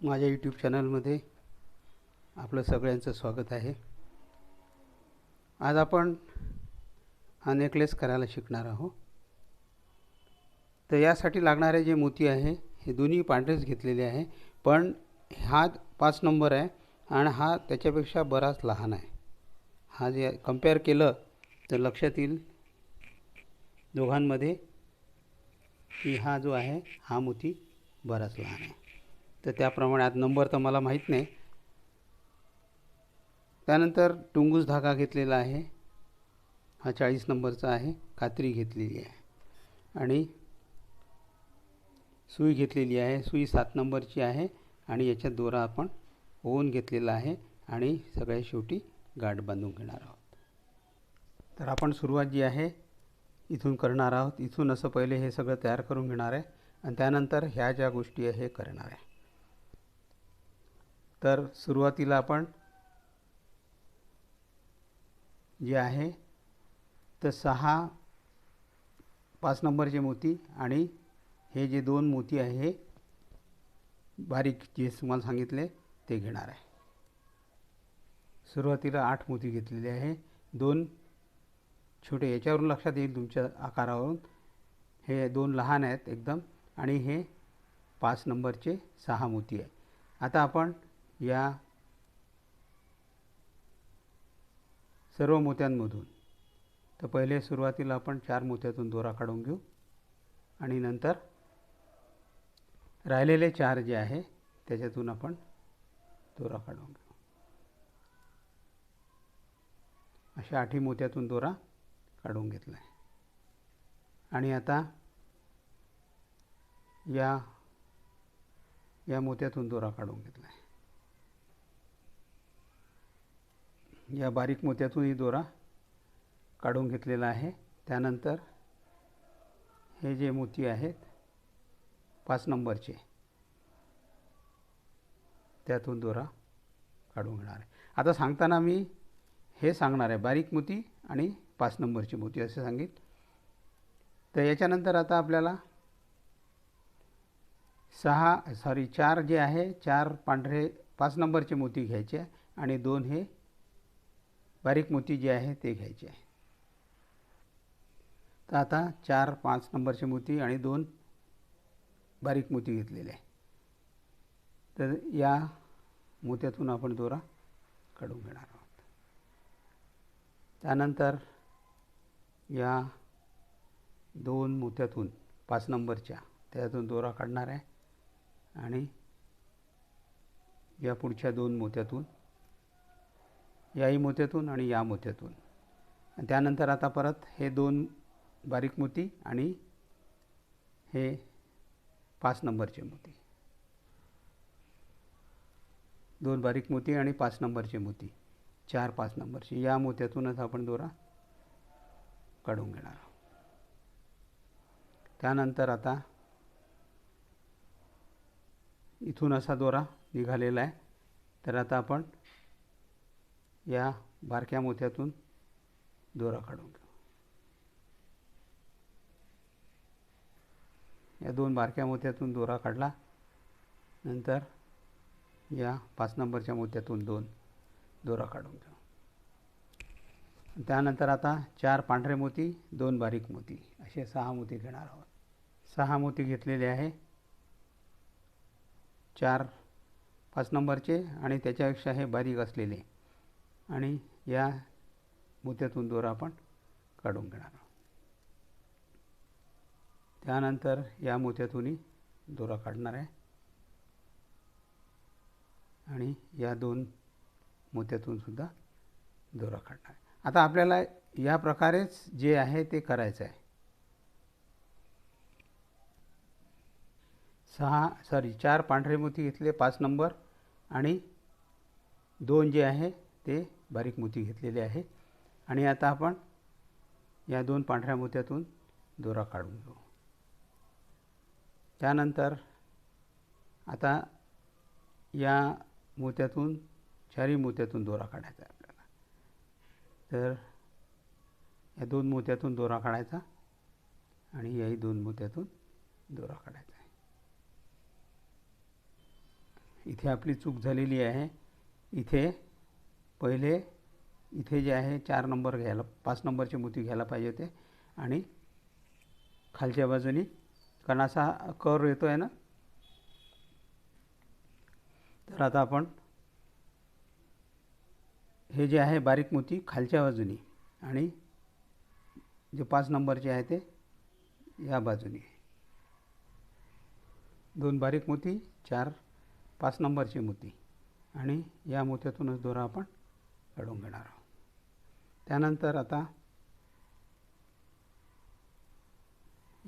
माझ्या यूट्यूब चॅनलमध्ये आपलं सगळ्यांचं स्वागत आहे. आज आपण हा नेकलेस करायला शिकणार आहोत. तर यासाठी लागणारे जे मोती आहे हे दोन्ही पांढरेच घेतलेले आहे. पण हा पाच नंबर आहे आणि हा त्याच्यापेक्षा बराच लहान आहे. हा जे कंपेअर केलं तर लक्षात येईल दोघांमध्ये की हा जो आहे हा मोती बराच लहान आहे. तर त्याप्रमाणे आज नंबर तर मला माहीत नाही. त्यानंतर टुंगूस धागा घेतलेला आहे. हा चाळीस नंबरचा आहे. कात्री घेतलेली आहे. आणि सुई घेतलेली आहे. सुई सात नंबरची आहे. आणि याच्यात दोरा आपण ओवून घेतलेला आहे. आणि सगळ्या शेवटी गाठ बांधून घेणार आहोत. तर आपण सुरुवात जी आहे इथून करणार आहोत. इथून असं पहिले हे सगळं तयार करून घेणार आहे. आणि त्यानंतर ह्या ज्या गोष्टी आहे हे करणार आहे. तर सुरुवातीला आपण जे आहे तर सहा पाच नंबरचे मोती आणि हे जे दोन मोती आहे हे बारीक जे तुम्हाला सांगितले ते घेणार आहे. सुरुवातीला आठ मोती घेतलेले आहे. दोन छोटे याच्यावरून लक्षात येईल तुमच्या आकारावरून. हे दोन लहान आहेत एकदम आणि हे पाच नंबरचे सहा मोती आहे. आता आपण या सर्व मोत्यांमधून. तर पहिले सुरुवातीला आपण चार मोत्यातून दोरा काढून घेऊ. आणि नंतर राहिलेले चार जे आहे त्याच्यातून आपण दोरा काढून घेऊ. अशा आठी मोत्यातून दोरा काढून घेतला आहे आणि आता या या मोत्यातून दोरा काढून घेतला आहे या बारीक मोत्यातूनही दोरा काढून घेतलेला आहे. त्यानंतर हे जे मोती आहेत पाच नंबरचे त्यातून दोरा काढून घेणार आहे. आता सांगताना मी हे सांगणार आहे बारीक मोती आणि पाच नंबरची मोती असे सांगित तर याच्यानंतर आता आपल्याला सहा सॉरी चार जे आहे चार पांढरे पाच नंबरचे मोती घ्यायचे आणि दोन हे बारीक मोती जे आहे ते घ्यायचे आहे. तर आता चार पाच नंबरचे मोती आणि दोन बारीक मोती घेतलेले आहे. तर या मोत्यातून आपण दोरा काढून घेणार आहोत. त्यानंतर या दोन मोत्यातून पाच नंबरच्या त्यातून दोरा काढणार आहे आणि या पुढच्या दोन मोत्यातून याही मोत्यातून आणि या मोत्यातून. आणि त्यानंतर आता परत हे दोन बारीक मोती आणि हे पाच नंबरचे मोती. दोन बारीक मोती आणि पाच नंबरचे मोती. चार पाच नंबरचे. या मोत्यातूनच आपण दोरा काढून घेणार आहोत. त्यानंतर आता इथून असा दोरा निघालेला आहे. तर आता आपण या बारक्या मोत्यातून दोरा काढून घेऊ या दोन बारक्या मोत्यातून दोरा काढला. नंतर या पाच नंबरच्या मोत्यातून दोन दोरा काढून घेऊ त्यानंतर आता चार पांढरे मोती दोन बारीक मोती. असे सहा मोती घेणार आहोत. सहा मोती घेतलेले आहे. चार पाच नंबरचे आणि त्याच्यापेक्षा हे बारीक असलेले. आणि या मोत्यातून दोरा आपण काढून घेणार आहोत. त्यानंतर या मोत्यातूनही दोरा काढणार आहे. आणि या दोन मोत्यातून सुद्धा दोरा काढणार आहे. आता आपल्याला या प्रकारेच जे आहे ते करायचं आहे. सहा सॉरी चार पांढरे मोती घेतले पाच नंबर आणि दोन जे आहे ते बारीक मोती घेतलेले आहे. आणि आता आपण या दोन पांढऱ्या मोत्यातून दोरा काढून घेऊ. त्यानंतर आता या मोत्यातून चारही मोत्यातून दोरा काढायचा आहे आपल्याला. तर या दोन मोत्यातून दोरा काढायचा आणि याही दोन मोत्यातून दोरा काढायचा आहे. इथे आपली चूक झालेली आहे. इथे पहिले इथे जे आहे चार नंबर घ्यायला पाच नंबरचे मोती घ्यायला पाहिजे होते. आणि खालच्या बाजूनी कारण असा कर येतो आहे ना? तर आता आपण हे जे आहे बारीक मोती खालच्या बाजूनी आणि जे पाच नंबरचे आहे ते या बाजूनी. दोन बारीक मोती चार पाच नंबरचे मोती आणि या मोत्यातूनच दोरा आपण काढून घेणार आहोत. त्यानंतर आता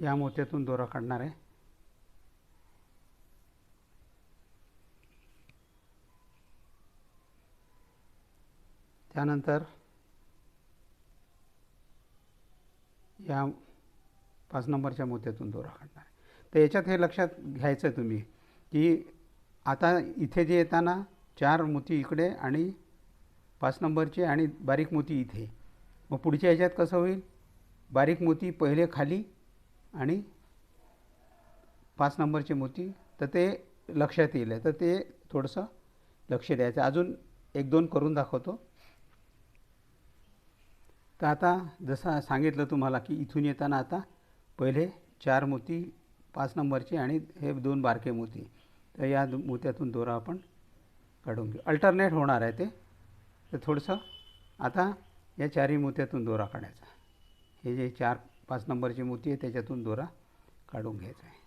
या मोत्यातून दोरा काढणार आहे. त्यानंतर या पाच नंबरच्या मोत्यातून दोरा काढणार आहे. तर याच्यात हे लक्षात घ्यायचं आहे तुम्ही की आता इथे जे येताना चार मोती इकडे आणि पाच नंबरचे आणि बारीक मोती इथे. मग पुढच्या ह्याच्यात कसं होईल? बारीक मोती पहिले खाली आणि पाच नंबरचे मोती. तर ते लक्षात येईल. तर ते थोडंसं लक्ष द्यायचं. अजून एक दोन करून दाखवतो. तर आता जसं सांगितलं तुम्हाला की इथून येताना आता पहिले चार मोती पाच नंबरचे आणि हे दोन बारके मोती. तर या मोत्यातून दोरा आपण काढून घेऊ. अल्टरनेट होणार आहे ते. तर थोडंसं आता या चारही मोत्यातून दोरा काढायचा. हे जे चार पाच नंबरची मोती आहे त्याच्यातून दोरा काढून घ्यायचा आहे.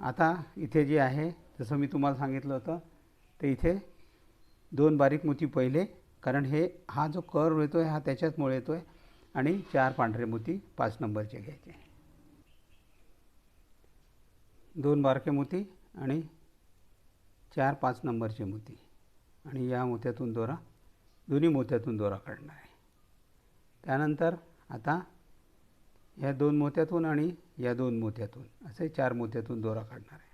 आता इथे जे आहे जसं मी तुम्हाला सांगितलं होतं तर इथे दोन बारीक मोती पहिले कारण हे हा जो कर्व येतो आहे हा त्याच्याचमुळे येतो आहे आणि चार पांढरे मोती पाच नंबरचे घ्यायचे. दोन बारके मोती आणि चार पाच नंबरचे मोती. आणि या मोत्यातून दोरा दोन्ही मोत्यातून दोरा काढणार आहे. त्यानंतर आता या दोन मोत्यातून आणि या दोन मोत्यातून असे चार मोत्यातून दोरा काढणार आहे.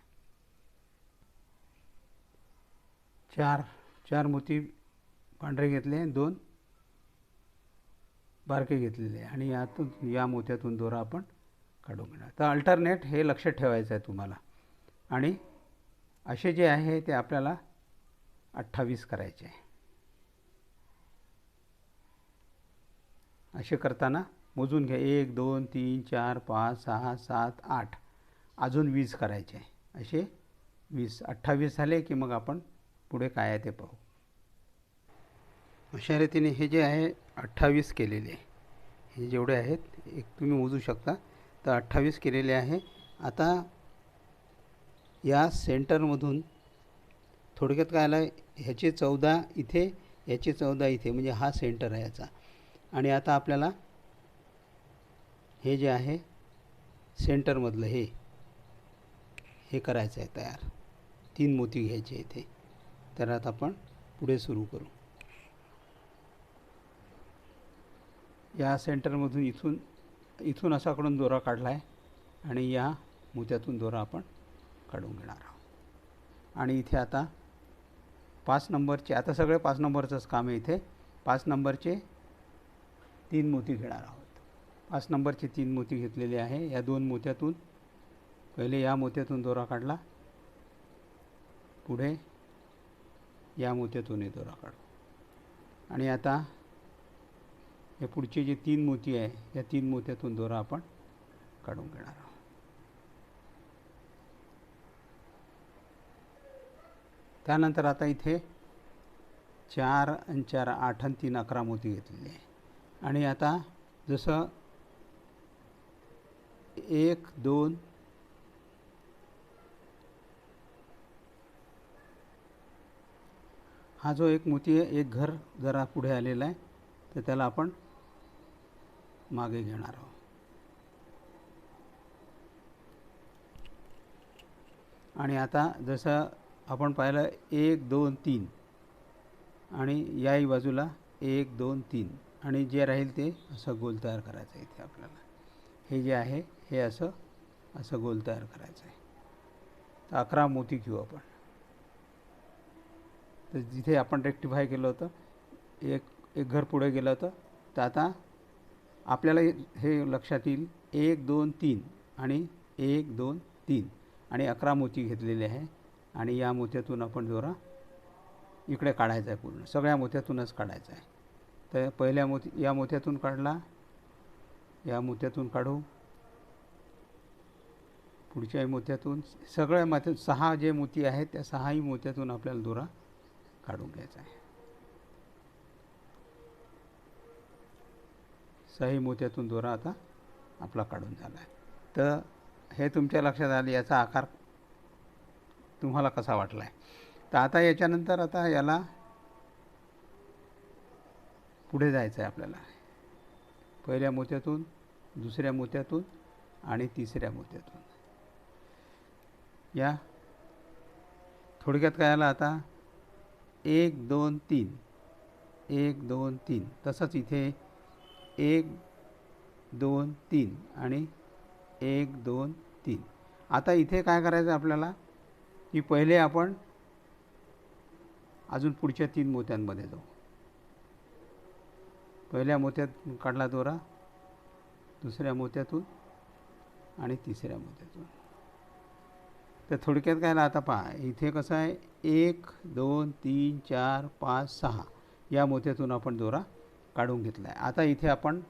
चार चार मोती पांढरे घेतले दोन बारके घेतलेले आणि यातून या मोत्यातून दोरा आपण काढून घेणार. तर अल्टरनेट हे लक्षात ठेवायचं आहे तुम्हाला. आणि असे जे आहे ते आपल्याला अठ्ठावीस करायचे आहे. असे करताना मोजून घ्या. एक दोन तीन चार पाच सहा सात आठ. अजून वीस करायचे आहे. असे वीस अठ्ठावीस झाले की मग आपण पुढे काय आहे ते पाहू. अशा रीतीने हे जे आहे अठ्ठावीस केलेले हे जेवढे आहेत एक तुम्ही मोजू शकता. तर अठ्ठावीस केलेले आहे. आता या सेंटरमधून थोडक्यात काय आलं ह्याचे चौदा इथे ह्याचे चौदा इथे म्हणजे हा सेंटर आहे याचा. आणि आता आपल्याला हे जे आहे सेंटरमधलं हे हे करायचं आहे तयार. तीन मोती घ्यायचे इथे. तर आता आपण पुढे सुरू करू. या सेंटरमधून इथून इथून असाकडून दोरा काढला आहे आणि या मोत्यातून दोरा आपण काढून घेणार आहोत. आणि इथे आता पाच नंबरचे आता सगळे पाच नंबरचंच काम आहे इथे. पाच नंबरचे तीन मोती घेणार आहोत. पाच नंबरचे तीन मोती घेतलेले आहे. या दोन मोत्यातून पहिले या मोत्यातून दोरा काढला. पुढे या मोत्यातूनही दोरा काढू. आणि आता हे पुढचे जे तीन मोती आहे या तीन मोत्यातून दोरा आपण काढून घेणार आहोत. त्यानंतर आता इथे चार आणि चार आठ आणि तीन अकरा मोती घेतलेले आहे. आणि आता जसं एक दोन हा जो एक मोती आहे एक घर जरा पुढे आलेला आहे तर त्याला आपण मागे घेणार आहोत. आणि आता जसं आपण पाहिलं एक दोन तीन. आणि याही बाजूला एक दोन तीन. आणि जे राहील ते असं गोल तयार करायचं आहे इथे आपल्याला. हे जे आहे हे असं असं गोल तयार करायचं आहे. तर अकरा मोती घेऊ आपण. तर जिथे आपण रेक्टिफाय केलं होतं एक एक घर पुढे गेलं होतं तर आता आपल्याला हे- लक्षात येईल. एक दोन तीन आणि एक दोन तीन आणि अकरा मोती घेतलेले आहे आणि या मोत्यातून आपण दोरा इकडे काढायचा आहे पूर्ण. सगळ्या मोत्यातूनच काढायचा आहे. तर पहिल्या मोती या मोत्यातून काढला. या मोत्यातून काढू. पुढच्या मोत्यातून सगळ्या मात्यातून सहा जे मोती आहेत त्या सहाही मोत्यातून आपल्याला दोरा काढून घ्यायचा आहे. सहाही मोत्यातून दोरा आता आपला काढून झाला आहे तर हे तुमच्या लक्षात आले याचा आकार तुम्हाला कसा वाटला आहे तर आता याच्यानंतर आता याला पुढे जायचं आहे आपल्याला. पहिल्या मोत्यातून दुसऱ्या मोत्यातून आणि तिसऱ्या मोत्यातून या. थोडक्यात काय आला आता एक दोन तीन. एक दोन तीन. तसंच इथे एक दोन तीन आणि एक दोन तीन. आता इथे काय करायचं आपल्याला? की पहिले आपण अजून पुढच्या तीन मोत्यांमध्ये जाऊ. पहिल्या मोत्यात काढला दोरा दुसऱ्या मोत्यातून आणि तिसऱ्या मोत्यातून. तर थोडक्यात काय आता पहा इथे कसं आहे? एक दोन तीन चार पाच सहा. या मोत्यातून आपण दोरा काढून घेतला आहे आता इथे आपण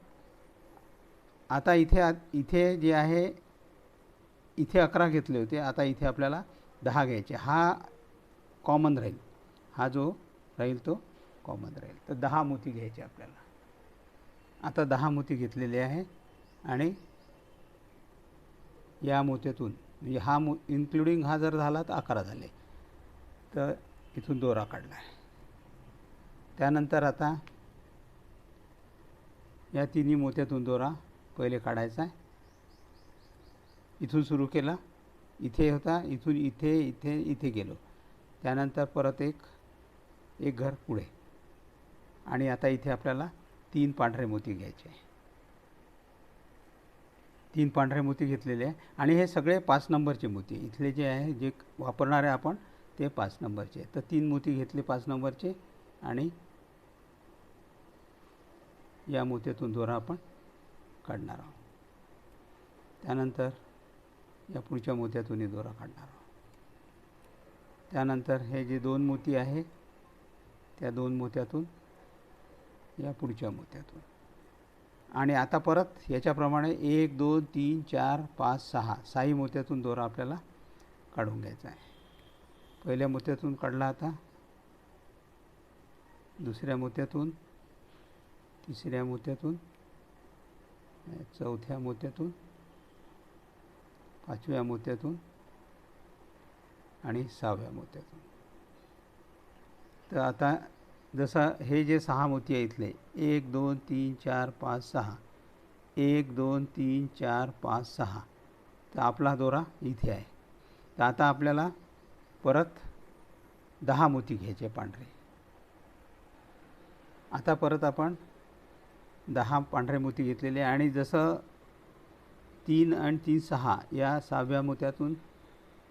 आता इथे इथे जे आहे इथे अकरा घेतले होते आता इथे आपल्याला दहा घ्यायचे. हा कॉमन राहील. हा जो राहील तो कॉमन राहील. तर दहा मोती घ्यायचे आपल्याला. आता दहा मोती घेतलेले आहे आणि या मोत्यातून म्हणजे हा मो इन्क्लुडिंग हा जर झाला तर अकरा झाले. तर इथून दोरा काढला आहे. त्यानंतर आता या तिन्ही मोत्यातून दोरा पहिले काढायचा आहे. इथून सुरू केला. इथे होता इथून इथे इथे इथे गेलो. त्यानंतर परत एक एक घर पुढे. आणि आता इथे आपल्याला तीन पांढरे मोती घ्यायचे आहे. तीन पांढरे मोती घेतलेले आहे. आणि हे सगळे पाच नंबरचे मोती इथले जे आहे जे वापरणार आहे आपण ते पाच नंबरचे तर तीन मोती घेतले पाच नंबरचे आणि या मोत्यातून दोरा आपण काढणार आहोत. त्यानंतर या पुढच्या मोत्यातूनही दोरा काढणार आहोत. त्यानंतर हे जे दोन मोती आहे त्या दोन मोत्यातून या पुढच्या मोत्यातून आणि आता परत याच्याप्रमाणे एक दोन तीन चार पाच सहा सहाही मोत्यातून दोरा आपल्याला काढून घ्यायचा आहे. पहिल्या मोत्यातून काढला आता. दुसऱ्या मोत्यातून तिसऱ्या मोत्यातून चौथ्या मोत्यातून पाचव्या मोत्यातून आणि सहाव्या मोत्यातून. तर आता जसं हे जे सहा मोती आहे इथले एक दोन तीन चार पाच सहा. एक दोन तीन चार पाच सहा. तर आपला दोरा इथे आहे. तर आता आपल्याला परत दहा मोती घ्यायचे पांढरे. आता परत आपण दहा पांढरे मोती घेतलेले आहे आणि जसं तीन आणि तीन सहा या सहाव्या मोत्यातून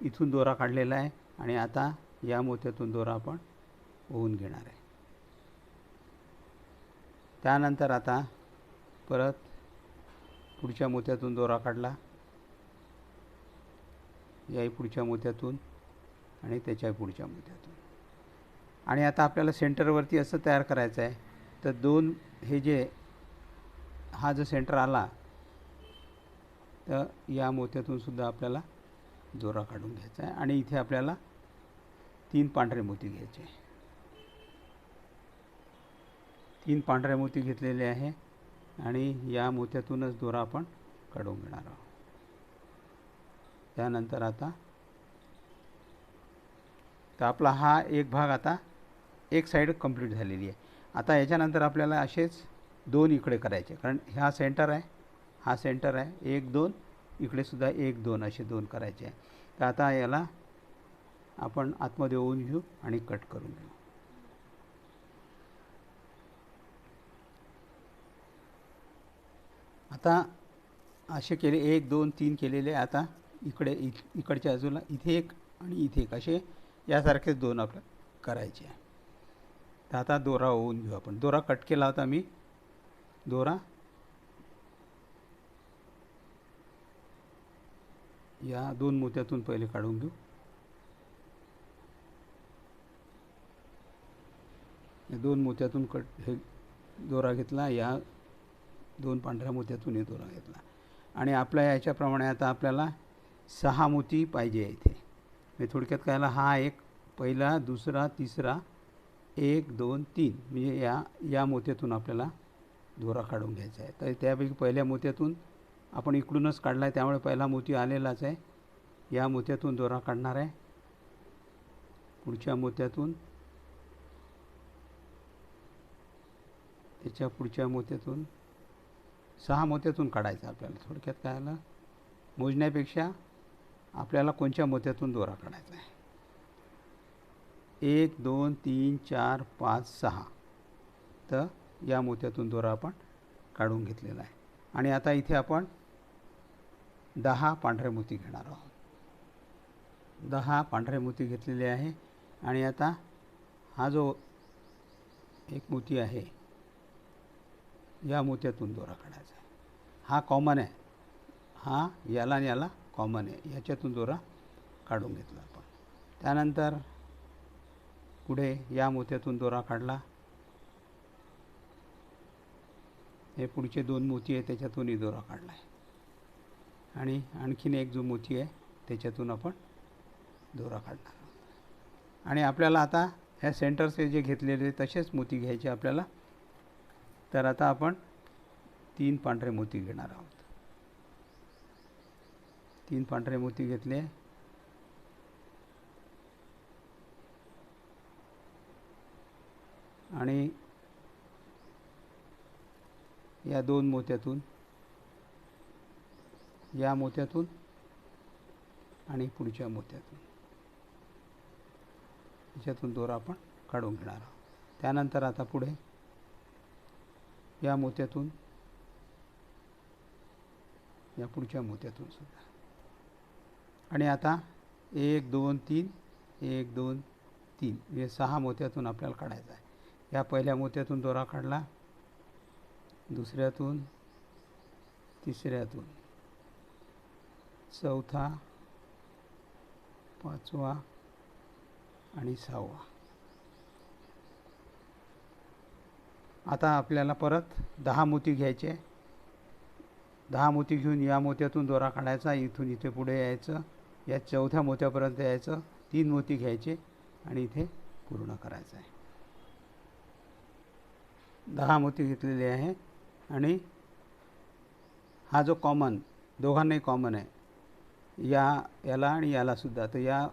इथून दोरा काढलेला आहे आणि आता या मोत्यातून दोरा आपण होऊन घेणार आहे. त्यानंतर आता परत पुढच्या मोत्यातून दोरा काढला. याही पुढच्या मोत्यातून आणि त्याच्या पुढच्या मोत्यातून. आणि आता आपल्याला सेंटरवरती असं तयार करायचं आहे. तर दोन हे जे हा जो सेंटर आला तर या मोत्यातून सुद्धा आपल्याला दोरा काढून घ्यायचा आहे आणि इथे आपल्याला तीन पांढरे मोती घ्यायचे तीन पांढरे मोती घेतलेले आहे आणि या मोत्यातूनच दोरा आपण काढून घेणार आहोत. त्यानंतर आता तर आपला हा एक भाग आता एक साईड कंप्लीट झालेली आहे. आता याच्यानंतर आपल्याला असेच दोन इकडे करायचे. कारण हा सेंटर आहे हा सेंटर आहे एक दोन इकडे सुद्धा एक दोन असे दोन करायचे. आहे तर आता याला आपण आतमध्ये ओवून घेऊ आणि कट करून घेऊ. आता असे केले एक दोन तीन केलेले आता इकडे इ इकडच्या बाजूला इथे एक आणि इथे एक असे यासारखेच दोन आपलं करायचे. आहे तर आता दोरा ओवून घेऊ आपण. दोरा कट केला होता मी दोरा। या दोन मोत्यातून पहिले काढून घेऊ. या दोन मोत्यातून कट हे दोरा घेतला या दोन पांढऱ्या मोत्यातून हे दोरा घेतला. आणि आपल्या याच्याप्रमाणे आता आपल्याला सहा मोती पाहिजे इथे. मी थोडक्यात कायला हा एक पहिला दुसरा तिसरा एक दोन तीन. म्हणजे या या मोत्यातून आपल्याला दोरा काढून घ्यायचा आहे. तर त्यापैकी पहिल्या मोत्यातून आपण इकडूनच काढला आहे त्यामुळे पहिला मोती आलेलाच आहे. या मोत्यातून दोरा काढणार आहे. पुढच्या मोत्यातून त्याच्या पुढच्या मोत्यातून सहा मोत्यातून काढायचं आपल्याला. थोडक्यात काय आलं? मोजण्यापेक्षा आपल्याला कोणत्या मोत्यातून दोरा काढायचा आहे? एक दोन तीन चार पाच सहा. तर या मोत्यातून दोरा आपण काढून घेतलेला आहे. आणि आता इथे आपण दहा पांढरे मोती घेणार आहोत. दहा पांढरे मोती घेतलेले आहे. आणि आता हा जो एक मोती आहे या मोत्यातून दोरा काढायचा आहे. हा कॉमन आहे. हा याला आणि याला कॉमन आहे. याच्यातून दोरा काढून घेतला आपण. त्यानंतर पुढे या मोत्यातून दोरा काढला. हे पुढचे दोन मोती आहे त्याच्यातूनही दोरा काढला आहे. आणि आणखीन एक जो मोती आहे त्याच्यातून आपण दोरा काढणार आहोत. आणि आपल्याला आता ह्या सेंटरचे जे घेतलेले तसेच मोती घ्यायचे आपल्याला. तर आता आपण तीन पांढरे मोती घेणार आहोत. तीन पांढरे मोती घेतले. आणि या दोन मोत्यातून. या मोत्यातून आणि पुढच्या मोत्यातून. याच्यातून दोरा आपण काढून घेणार आहोत. त्यानंतर आता पुढे या मोत्यातून या पुढच्या मोत्यातून सुद्धा. आणि आता एक दोन तीन एक दोन तीन. हे सहा मोत्यातून आपल्याला काढायचं आहे. या पहिल्या मोत्यातून दोरा काढला. दुसऱ्यातून तिसऱ्यातून. चौथा पाचवा आणि सहावा. आता आपल्याला परत दहा मोती घ्यायचे. दहा मोती घेऊन या मोत्यातून दोरा काढायचा इथून इथे पुढे यायचं या चौथ्या मोत्यापर्यंत यायचं तीन मोती घ्यायचे आणि इथे पूर्ण करायचं आहे. दहा मोती घेतलेले आहे. आणि हा जो कॉमन दोघांनाही कॉमन आहे या याला आणि यालासुद्धा तर या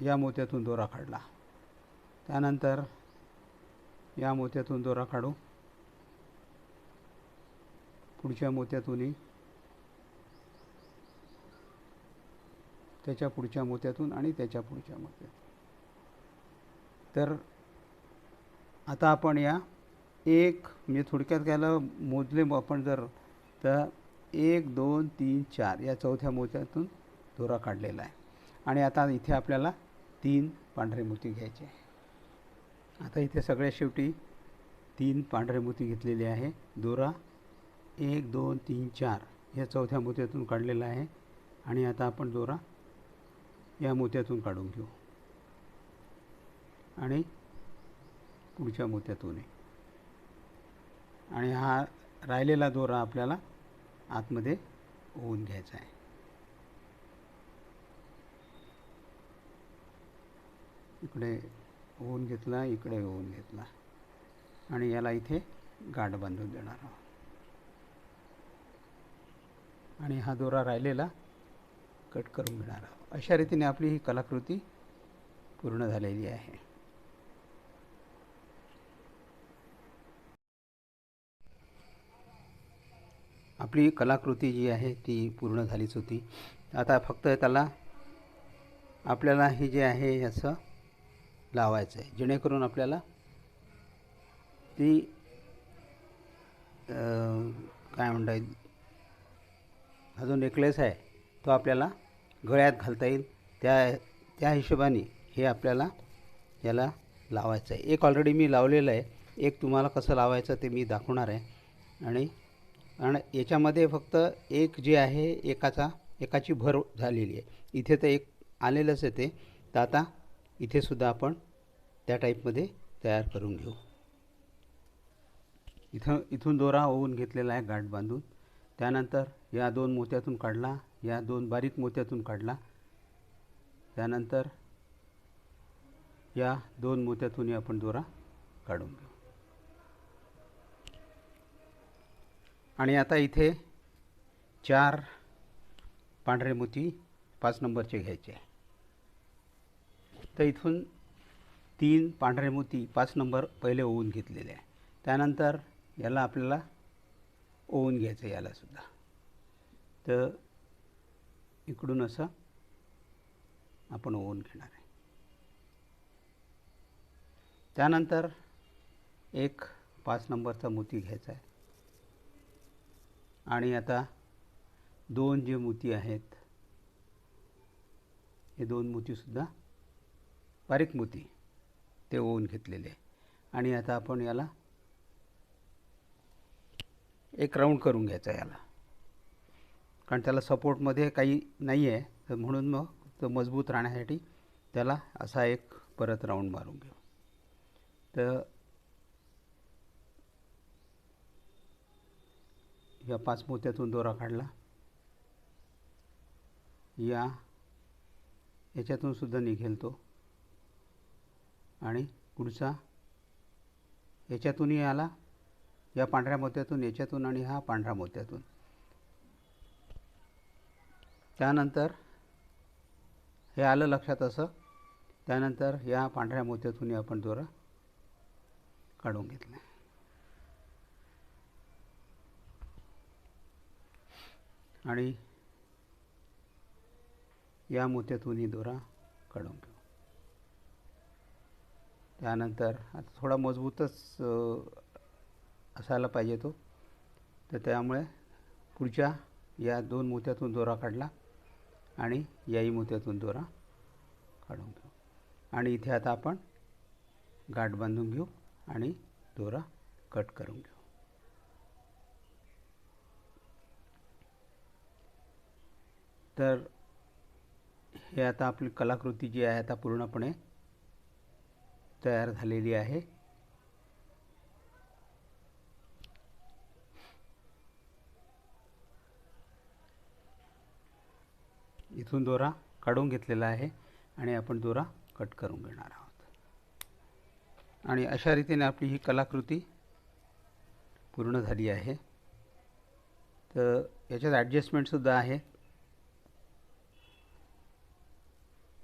या मोत्यातून दोरा काढला. त्यानंतर या मोत्यातून दोरा काढू. पुढच्या मोत्यातूनही त्याच्या पुढच्या मोत्यातून आणि त्याच्या पुढच्या मोत्यातून. तर आता आपण या एक म्हणजे थोडक्यात घ्यायला मोजले आपण जर तर एक दोन तीन चार या चौथ्या मोत्यातून दोरा काढलेला आहे. आणि आता इथे आपल्याला तीन पांढरे मोती घ्यायचे आहे. आता इथे सगळ्या शेवटी तीन पांढरे मोती घेतलेले आहे. दोरा एक दोन तीन चार या चौथ्या मोत्यातून काढलेला आहे. आणि आता आपण दोरा या मोत्यातून काढून घेऊ. आणि पुढच्या मोत्यातूनही आणि हा राहिलेला दोरा आपल्याला आतमध्ये ओवून घ्यायचा आहे. इकडे ओवून घेतला इकडे ओवून घेतला. आणि याला इथे गाठ बांधून देणार आहोत. आणि हा दोरा राहिलेला कट करून घेणार आहोत. अशा रीतीने आपली ही कलाकृती पूर्ण झालेली आहे. आपली कलाकृती जी आहे ती पूर्ण झालीच होती. आता फक्त त्याला आपल्याला हे जे आहे याचं लावायचं आहे जेणेकरून आपल्याला ती काय म्हणता येईल? हा जो नेकलेस आहे तो आपल्याला गळ्यात घालता येईल. त्या त्या हिशोबाने हे आपल्याला याला लावायचं आहे एक ऑलरेडी मी लावलेलं आहे. एक तुम्हाला कसं लावायचं ते मी दाखवणार आहे. आणि आणि याच्यामध्ये फक्त एक जे आहे एकाचा एकाची भर झालेली आहे. इथे तर एक आलेलंच येते तर आता इथेसुद्धा आपण त्या टाईपमध्ये तयार करून घेऊ. इथं इथून दोरा ओवून घेतलेला आहे गाठ बांधून. त्यानंतर या दोन मोत्यातून काढला या दोन बारीक मोत्यातून काढला. त्यानंतर या दोन मोत्यातूनही आपण दोरा काढून घेऊ. आणि आता इथे चार पांढरे मोती पाच नंबरचे घ्यायचे. तर इथून तीन पांढरे मोती पाच नंबर पहिले ओवून घेतलेले आहे. त्यानंतर याला आपल्याला ओवून घ्यायचं आहे यालासुद्धा तर इकडून असं आपण ओवून घेणार आहे. त्यानंतर एक पाच नंबरचा मोती घ्यायचा आहे. आणि आता दोन जे मोती आहेत हे दोन मोतीसुद्धा बारीक मोती ते ओवून घेतलेले. आणि आता आपण याला एक राऊंड करून घ्यायचा याला. कारण त्याला सपोर्टमध्ये काही नाही आहे तर म्हणून मग तो मजबूत राहण्यासाठी त्याला असा एक परत राऊंड मारून घेऊ. तर या पाच मोत्यातून दोरा काढला. या याच्यातून सुद्धा निघेल तो. आणि पुढचा याच्यातूनही आला या पांढऱ्या मोत्यातून याच्यातून आणि हा पांढऱ्या मोत्यातून. त्यानंतर हे आलं लक्षात असं त्यानंतर या पांढऱ्या मोत्यातूनही आपण दोरा काढून घेतला. आणि या मोत्यातूनही दोरा काढून घेऊ त्यानंतर आता थोडा मजबूतच असायला पाहिजे तो. तर त्यामुळे पुढच्या या दोन मोत्यातून दोरा काढला आणि याही मोत्यातून दोरा काढून घेऊ आणि इथे आता आपण गाठ बांधून घेऊ आणि दोरा कट करून घेऊ. तर हे आता आपली कलाकृती जी आहे आता पूर्णपणे तयार झालेली आहे. इथून दोरा काढून घेतलेला आहे आणि आपण दोरा कट करून घेणार आहोत. आणि अशा रीतीने आपली ही कलाकृती पूर्ण झाली आहे. तर याच्यात ॲडजस्टमेंटसुद्धा आहे.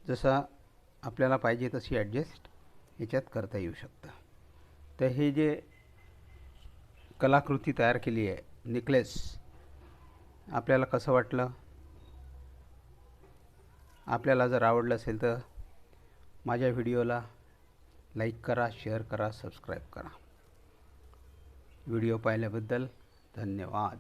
जसा आपल्याला पाहिजे तशी ॲडजस्ट याच्यात करता येऊ शकतं. तर हे जे कलाकृती तयार केली आहे नेकलेस आपल्याला कसं वाटलं? आपल्याला जर आवडलं असेल तर माझ्या व्हिडिओला लाईक करा शेअर करा सबस्क्राईब करा. व्हिडिओ पाहिल्याबद्दल धन्यवाद.